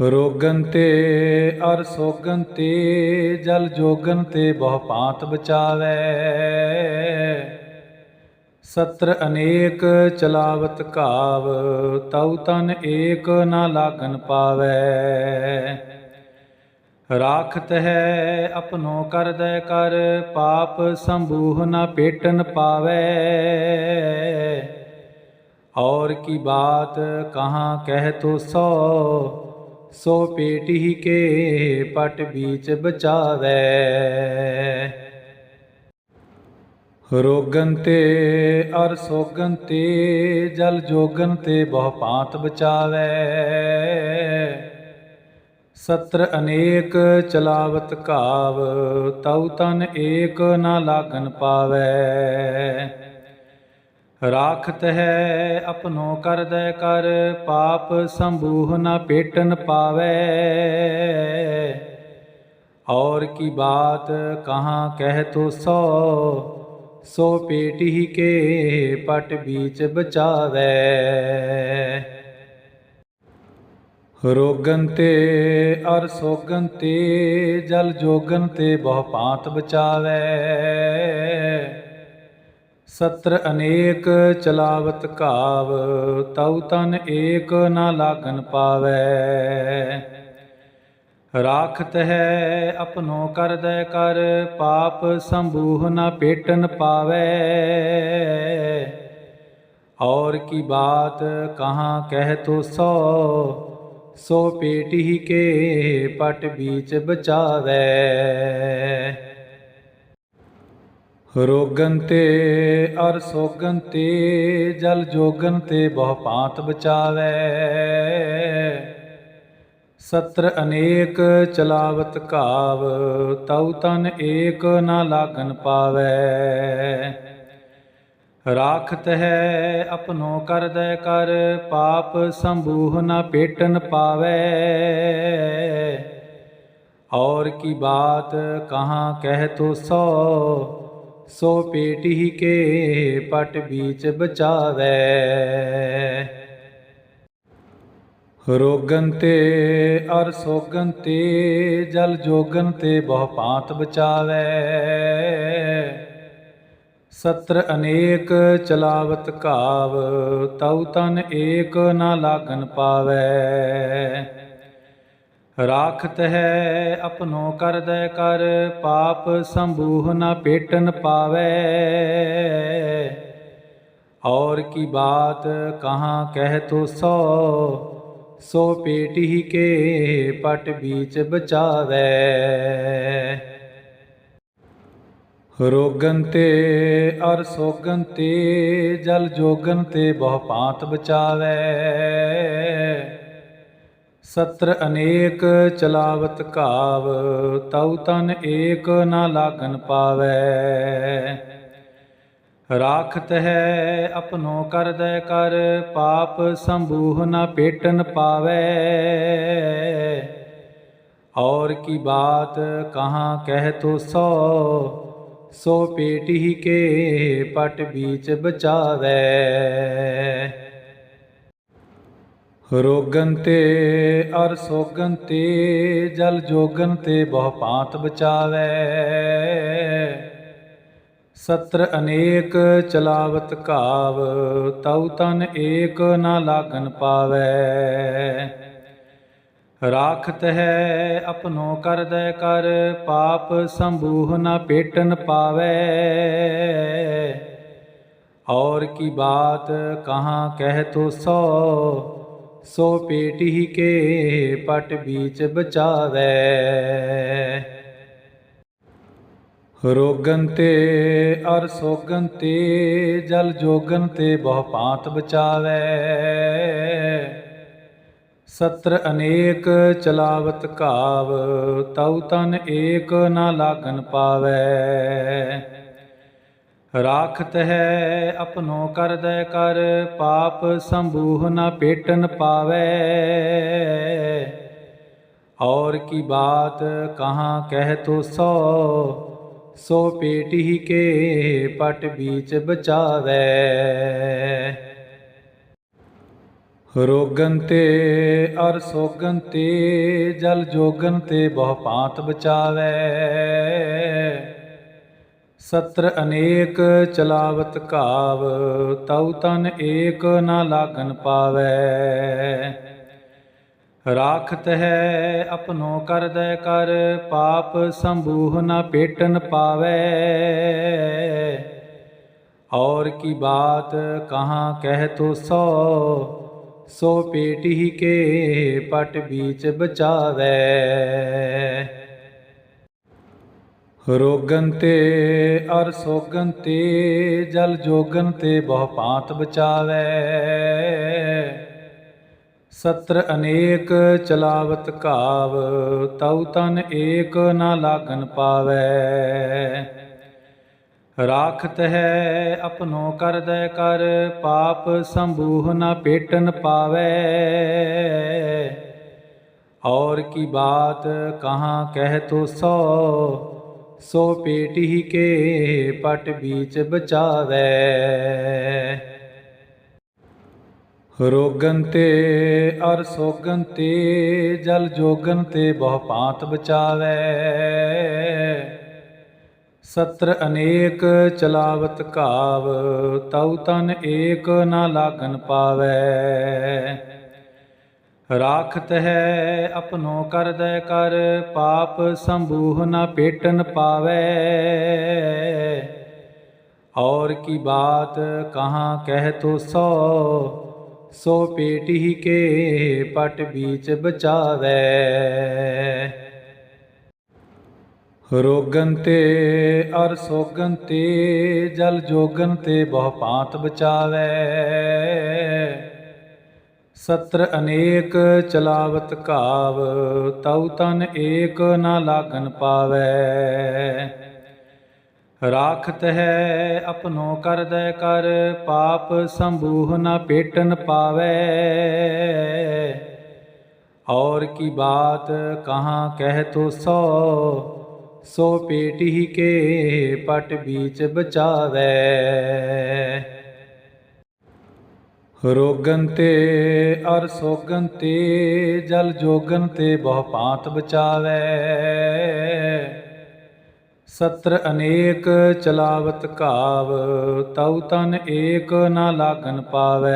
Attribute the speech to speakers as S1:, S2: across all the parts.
S1: ਰੋਗਨ ਤੇ ਅਰ ਸੋਗਨ ਤੇ, ਜਲ ਜੋਗਨ ਤੇ ਬਹੁ ਭਾਂਤ ਬਚਾਵੇ। ਸਤਰ ਅਨੇਕ ਚਲਾਵਤ ਘਾਵ, ਤਉ ਤਨ ਏਕ ਨਾ ਲਾਗਨ ਪਾਵੇ। ਰਾਖਤ ਹੈ ਆਪਣੋ ਦੇ ਕਰ, ਪਾਪ ਸੰਭੂਹ ਨਾ ਪੇਟਨ ਪਾਵੇ। ਔਰ ਕੀ ਬਾਤ ਕਹਾ ਕਹਿ ਤੋ ਸੋ ਸੋ ਪੇਟੀ ਕੇ ਪਟ ਬੀਚ ਬਚਾਵੇ। ਰੋਗਨ ਤੇ ਅਰ ਸੋਗਨ ਤੇ, ਜਲ ਜੋਗਨ ਤੇ ਬਹੁ ਭਾਂਤ ਬਚਾਵੇ। ਸਤਰ ਅਨੇਕ ਚਲਾਵਤ ਘਾਵ, ਤਉ ਤਨ ਏਕ ਨਾ ਲਾਗਨ ਪਾਵੇ। ਰਾਖਤ ਹੈ ਆਪਣੋ ਕਰਦੈ ਕਰ, ਪਾਪ ਸੰਭੂਹ ਨਾ ਪੇਟਨ ਪਾਵੇ। ਔਰ ਕੀ ਬਾਤ ਕਹਾਂ ਕਹਿ ਤੋ ਸੋ ਸੋ ਪੇਟ ਹੀ ਕੇ ਪਟ ਵਿੱਚ ਬਚਾਵੇ। ਰੋਗਨ ਤੇ ਅਰ ਸੋਗਨ ਤੇ, ਜਲ ਜੋਗਨ ਤੇ ਬਹੁ ਭਾਂਤ ਬਚਾਵੇ। ਸਤਰ ਅਨੇਕ ਚਲਾਵਤ ਘਾਵ, ਤਉ ਤਨ ਏਕ ਨਾ ਲਾਗਨ ਪਾਵੇ। ਰਾਖਤ ਹੈ ਆਪਣੋ ਕਰਦੈ ਕਰ, ਪਾਪ ਸੰਭੂਹ ਨਾ ਪੇਟਨ ਪਾਵੇ। ਔਰ ਕੀ ਬਾਤ ਕਹਾਂ ਕਹਿ ਤੋ ਸੋ ਸੋ ਪੇਟੀ ਕੇ ਪਟ ਬੀਚ ਬਚਾਵੇ। ਰੋਗਨ ਤੇ ਅਰ ਸੋਗੰਤੇ ਜਲ ਜੋਗੰਤੇ ਬਹੁ ਭਾਂਤ ਬਚਾਵੇ। ਸਤਰ ਅਨੇਕ ਚਲਾਵਤ ਕਾਵ ਤਉ ਤਨ ਏਕ ਨਾ ਲਾਗਨ ਪਾਵੇ। ਰਾਖਤ ਹੈ ਆਪਣੋ ਕਰ ਦੇ ਕਰ, ਪਾਪ ਸੰਭੂਹ ਨਾ ਪੇਟਨ ਪਾਵੇ। ਔਰ ਕੀ ਬਾਤ ਕਹਾ ਕਹਿ ਤੋ ਸੋ ਸੋ ਪੇਟ ਹੀ ਕੇ ਪਟ ਬੀਚ ਬਚਾਵੇ। ਰੋਗਨ ਤੇ ਅਰ ਸੋਗਨ ਤੇ, ਜਲ ਜੋਗਨ ਤੇ ਬਹੁ ਭਾਂਤ ਬਚਾਵੇ। ਸਤਰ ਅਨੇਕ ਚਲਾਵਤ ਕਾਵ ਤਉ ਤਨ ਏਕ ਨਾ ਲਾਗਨ ਪਾਵੇ। ਰਾਖਤ ਹੈ ਆਪਣੋ ਕਰਦੈ ਕਰ, ਪਾਪ ਸੰਭੂਹ ਨਾ ਪੇਟਨ ਪਾਵੇ। ਔਰ ਕੀ ਬਾਤ ਕਹਾਂ ਕਹਿ ਤੋ ਸੋ ਸੋ ਪੇਟ ਹੀ ਕੇ ਪਟ ਬੀਚ ਬਚਾਵੇ। ਰੋਗਨ ਤੇ ਅਰ ਸੋਗਨ ਤੇ, ਜਲ ਜੋਗਨ ਤੇ ਬਹੁ ਭਾਂਤ ਬਚਾਵੇ। ਸਤਰ ਅਨੇਕ ਚਲਾਵਤ ਘਾਵ, ਤਉ ਤਨ ਏਕ ਨਾ ਲਾਗਨ ਪਾਵੇ। ਰਾਖਤ ਹੈ ਆਪਣੋ ਕਰਦੈ ਕਰ, ਪਾਪ ਸੰਭੂਹ ਨਾ ਪੇਟਨ ਪਾਵੇ। ਔਰ ਕੀ ਬਾਤ ਕਹਾਂ ਕਹਿ ਤੋ ਸੋ ਸੋ ਪੇਟ ਹੀ ਕੇ ਪਟ ਬੀਚ ਬਚਾਵੇ। ਰੋਗਨ ਤੇ ਅਰ ਸੋਗਨ ਤੇ, ਜਲ ਜੋਗਨ ਤੇ ਬਹੁ ਭਾਂਤ ਬਚਾਵੇ। ਸਤਰ ਅਨੇਕ ਚਲਾਵਤ ਘਾਵ, ਤਉ ਤਨ ਏਕ ਨਾ ਲਾਗਨ ਪਾਵੇ। ਰਾਖਤ ਹੈ ਆਪਣੋ ਦੇ ਕਰ, ਪਾਪ ਸੰਭੂਹ ਨਾ ਪੇਟਨ ਪਾਵੇ। ਔਰ ਕੀ ਬਾਤ ਕਹਾ ਕਹਿ ਤੋ ਸੋ ਸੋ ਪੇਟੀ ਕੇ ਪਟ ਬੀਚ ਬਚਾਵੇ। ਰੋਗਨ ਤੇ ਅਰ ਸੋਗਨ ਤੇ, ਜਲ ਜੋਗਨ ਤੇ ਬਹੁ ਭਾਂਤ ਬਚਾਵੇ। ਸਤਰ ਅਨੇਕ ਚਲਾਵਤ ਘਾਵ, ਤਉ ਤਨ ਏਕ ਨਾ ਲਾਗਨ ਪਾਵੇ। ਰਾਖਤ ਹੈ ਆਪਣੋ ਕਰ ਦੇ ਕਰ, ਪਾਪ ਸੰਭੂਹ ਨਾ ਪੇਟਨ ਪਾਵੇ। ਔਰ ਕੀ ਬਾਤ ਕਹਾਂ ਕਹਿ ਤੋ ਸੋ ਸੋ ਪੇਟ ਹੀ ਕੇ ਪਟ ਬੀਚ ਬਚਾਵੇ। ਰੋਗਨ ਤੇ ਅਰ ਸੋਗਨ ਤੇ, ਜਲ ਜੋਗਨ ਤੇ ਬਹੁ ਭਾਂਤ ਬਚਾਵੇ। ਸਤਰ ਅਨੇਕ ਚਲਾਵਤ ਘਾਵ, ਤਉ ਤਨ ਏਕ ਨਾ ਲਾਗਨ ਪਾਵੇ। ਰਾਖਤ ਹੈ ਆਪਣੋ ਕਰ ਕਰਦੈ ਕਰ, ਪਾਪ ਸੰਭੂਹ ਨਾ ਪੇਟਨ ਪਾਵੇ। ਔਰ ਕੀ ਬਾਤ ਕਹਾਂ ਕਹਿ ਤੋ ਸੋ ਸੋ ਪੇਟੀ ਕੇ ਪਟ ਵਿੱਚ ਬਚਾਵੇ। ਰੋਗਨ ਤੇ ਅਰ ਸੋਗਨ ਤੇ, ਜਲ ਜੋਗਨ ਤੇ ਬਹੁ ਭਾਂਤ ਬਚਾਵੇ। ਸਤਰ ਅਨੇਕ ਚਲਾਵਤ ਘਾਵ, ਤਉ ਤਨ ਏਕ ਨਾ ਲਾਗਨ ਪਾਵੇ। ਰਾਖਤ ਹੈ ਆਪਣੋ ਕਰਦੈ ਕਰ, ਪਾਪ ਸੰਭੂਹ ਨਾ ਪੇਟਨ ਪਾਵੇ। ਔਰ ਕੀ ਬਾਤ ਕਹਾ ਕਹਿ ਤੋ ਸੋ ਸੋ ਪੇਟੀ ਕੇ ਪਟ ਬੀਚ ਬਚਾਵੇ। ਰੋਗਨ ਤੇ ਅਰ ਸੋਗਨ ਤੇ, ਜਲ ਜੋਗਨ ਤੇ ਬਹੁ ਭਾਂਤ ਬਚਾਵੇ। ਸਤਰ ਅਨੇਕ ਚਲਾਵਤ ਘਾਵ, ਤਉ ਤਨ ਏਕ ਨਾ ਲਾਗਨ ਪਾਵੇ। ਰਾਖਤ ਹੈ ਆਪਣੋ ਕਰਦੈ ਕਰ, ਪਾਪ ਸੰਭੂਹ ਨਾ ਪੇਟਨ ਪਾਵੇ। ਔਰ ਕੀ ਬਾਤ ਕਹਾਂ ਕਹਿ ਤੋ ਸੋ ਸੋ ਪੇਟ ਹੀ ਕੇ ਪਟ ਬੀਚ ਬਚਾਵੇ। ਰੋਗਨ ਤੇ ਅਰ ਸੋਗਨ ਤੇ, ਜਲ ਜੋਗਨ ਤੇ ਬਹੁ ਪਾਤ ਬਚਾਵੇ। ਸਤਰ ਅਨੇਕ ਚਲਾਵਤ ਘਾਵ, ਤਉ ਤਨ ਏਕ ਨਾ ਲਾਗਨ ਪਾਵੇ। ਰਾਖਤ ਹੈ ਆਪਣੋ ਕਰਦੈ ਕਰ, ਪਾਪ ਸੰਭੂਹ ਨਾ ਪੇਟਨ ਪਾਵੇ। ਔਰ ਕੀ ਬਾਤ ਕਹਾਂ ਕਹਿ ਤੋ ਸੋ ਸੋ ਪੇਟ ਹੀ ਕੇ ਪਟ ਬੀਚ ਬਚਾਵੇ। ਰੋਗਨ ਤੇ ਅਰ ਸੋਗਨ ਤੇ, ਜਲ ਜੋਗਨ ਤੇ ਬਹੁ ਭਾਂਤ ਬਚਾਵੇ। ਸਤਰ ਅਨੇਕ ਚਲਾਵਤ ਘਾਵ, ਤਉ ਤਨ ਏਕ ਨਾ ਲਾਗਨ ਪਾਵੇ।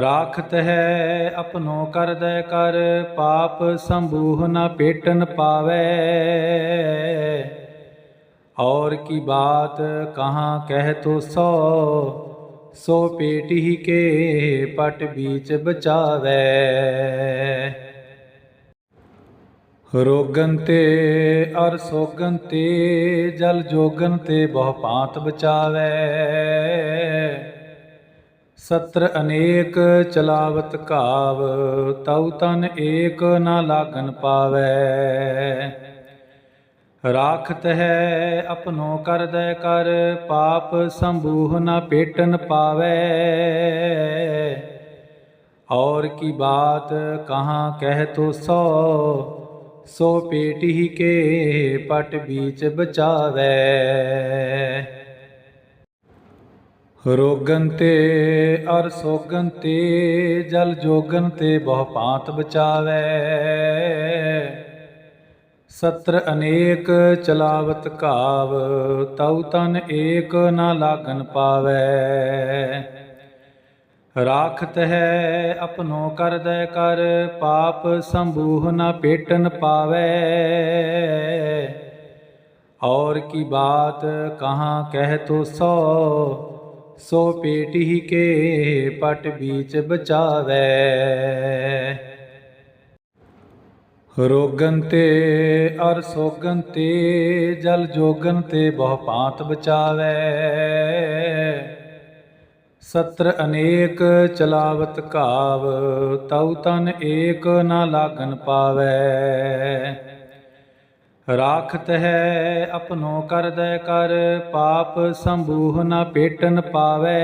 S1: ਰਾਖਤ ਹੈ ਆਪਣੋ ਦੇ ਕਰ, ਪਾਪ ਸੰਭੂਹ ਨਾ ਪੇਟਨ ਪਾਵੇ। ਔਰ ਕੀ ਬਾਤ ਕਹਾ ਕਹਿ ਤੋ ਸੋ ਸੋ ਪੇਟ ਹੀ ਕੇ ਪਟ ਬੀਚ ਬਚਾਵੇ। ਰੋਗਨ ਤੇ ਅਰ ਸੋਗਨ ਤੇ, ਜਲ ਜੋਗਨ ਤੇ ਬਹੁ ਭਾਂਤ ਬਚਾਵੇ। ਸਤਰ ਅਨੇਕ ਚਲਾਵਤ ਘਾਵ, ਤਉ ਤਨ ਏਕ ਨਾ ਲਾਗਨ ਪਾਵੇ। ਰਾਖਤ ਹੈ ਆਪਣੋ ਕਰਦੈ ਕਰ, ਪਾਪ ਸੰਭੂਹ ਨਾ ਪੇਟਨ ਪਾਵੇ। ਔਰ ਕੀ ਬਾਤ ਕਹਾਂ ਕਹਿ ਤੋ ਸੋ ਸੋ ਪੇਟ ਹੀ ਕੇ ਪਟ ਵਿੱਚ ਬਚਾਵੇ। ਰੋਗਨ ਤੇ ਅਰ ਸੋਗਨ ਤੇ, ਜਲ ਜੋਗਨ ਤੇ ਬਹੁ ਭਾਂਤ ਬਚਾਵੇ। ਸਤਰ ਅਨੇਕ ਚਲਾਵਤ ਘਾਵ, ਤਉ ਤਨ ਏਕ ਨਾ ਲਾਗਨ ਪਾਵੇ। ਰਾਖਤ ਹੈ ਆਪਣੋ ਕਰਦੈ ਕਰ, ਪਾਪ ਸੰਭੂਹ ਨਾ ਪੇਟਨ ਪਾਵੇ। ਔਰ ਕੀ ਬਾਤ ਕਹਾਂ ਕਹਿ ਤੋ ਸੋ ਸੋ ਪੇਟ ਹੀ ਕੇ ਪਟ ਬੀਚ ਬਚਾਵੇ। ਰੋਗਨ ਤੇ ਅਰ ਸੋਗਨ ਤੇ, ਜਲ ਜੋਗਨ ਤੇ ਬਹੁ ਭਾਂਤ ਬਚਾਵੇ। ਸਤਰ ਅਨੇਕ ਚਲਾਵਤ ਘਾਵ, ਤਉ ਤਨ ਏਕ ਨਾ ਲਾਗਨ ਪਾਵੇ। ਰਾਖਤ ਹੈ ਆਪਣੋ ਦੇ ਕਰ, ਪਾਪ ਸੰਭੂਹ ਨਾ ਪੇਟਨ ਪਾਵੇ।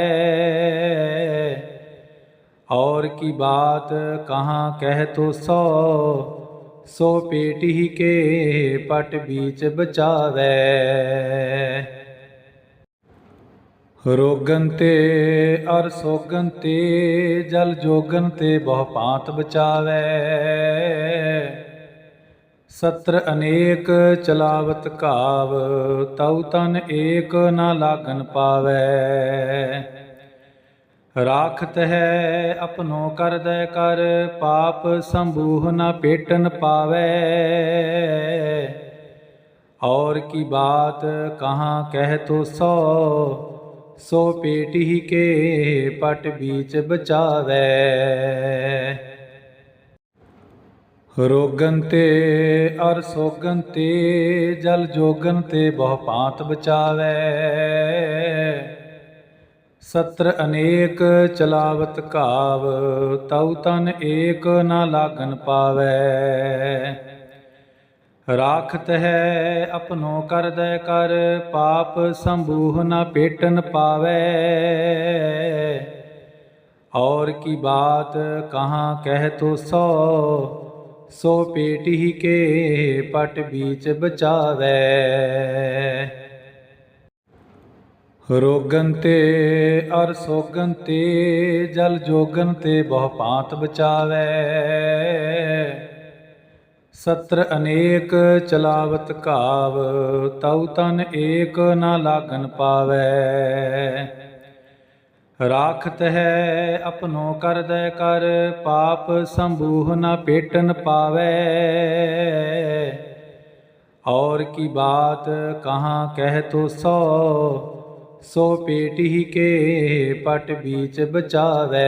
S1: ਔਰ ਕੀ ਬਾਤ ਕਹਾ ਕਹਿ ਤੋ ਸੋ ਸੋ ਪੇਟੀ ਕੇ ਪਟ ਬੀਚ ਬਚਾਵੇ। ਰੋਗਨ ਤੇ ਅਰ ਸੋਗਨ ਤੇ, ਜਲ ਜੋਗਨ ਤੇ ਬਹੁ ਭਾਂਤ ਬਚਾਵੇ। ਸਤਰ ਅਨੇਕ ਚਲਾਵਤ ਘਾਵ, ਤਉ ਤਨ ਏਕ ਨਾ ਲਾਗਨ ਪਾਵੇ। ਰਾਖਤ ਹੈ ਆਪਣੋ ਕਰਦੈ ਕਰ, ਪਾਪ ਸੰਭੂਹ ਨਾ ਪੇਟਨ ਪਾਵੇ। ਔਰ ਕੀ ਬਾਤ ਕਹਾਂ ਕਹਿ ਤੋ ਸੋ ਸੋ ਪੇਟ ਹੀ ਕੇ ਪਟ ਬੀਚ ਬਚਾਵੇ। ਰੋਗਨ ਤੇ ਅਰ ਸੋਗਨ ਤੇ, ਜਲ ਜੋਗਨ ਤੇ ਬਹੁ ਭਾਂਤ ਬਚਾਵੇ। ਸਤਰ ਅਨੇਕ ਚਲਾਵਤ ਘਾਵ, ਤਉ ਤਨ ਏਕ ਨਾ ਲਾਗਨ ਪਾਵੇ। ਰਾਖਤ ਹੈ ਆਪਣੋ ਕਰਦੈ ਕਰ, ਪਾਪ ਸੰਭੂਹ ਨਾ ਪੇਟਨ ਪਾਵੇ। ਔਰ ਕੀ ਬਾਤ ਕਹਾਂ ਕਹਿ ਤੋ ਸੋ ਸੋ ਪੇਟ ਹੀ ਕੇ ਪਟ ਬੀਚ ਬਚਾਵੇ। ਰੋਗਨ ਤੇ ਅਰ ਸੋਗਨ ਤੇ, ਜਲ ਜੋਗਨ ਤੇ ਬਹੁ ਭਾਂਤ ਬਚਾਵੇ। ਸਤਰ ਅਨੇਕ ਚਲਾਵਤ ਘਾਵ, ਤਉ ਤਨ ਏਕ ਨਾ ਲਾਗਨ ਪਾਵੇ। ਰਾਖਤ ਹੈ ਆਪਣੋ ਕਰ ਦੇ ਕਰ, ਪਾਪ ਸੰਭੂਹ ਨਾ ਪੇਟਨ ਪਾਵੇ। ਔਰ ਕੀ ਬਾਤ ਕਹਾ ਕਹਿ ਤੋ ਸੋ ਸੋ ਪੇਟ ਹੀ ਕੇ ਪਟ ਬੀਚ ਬਚਾਵੇ।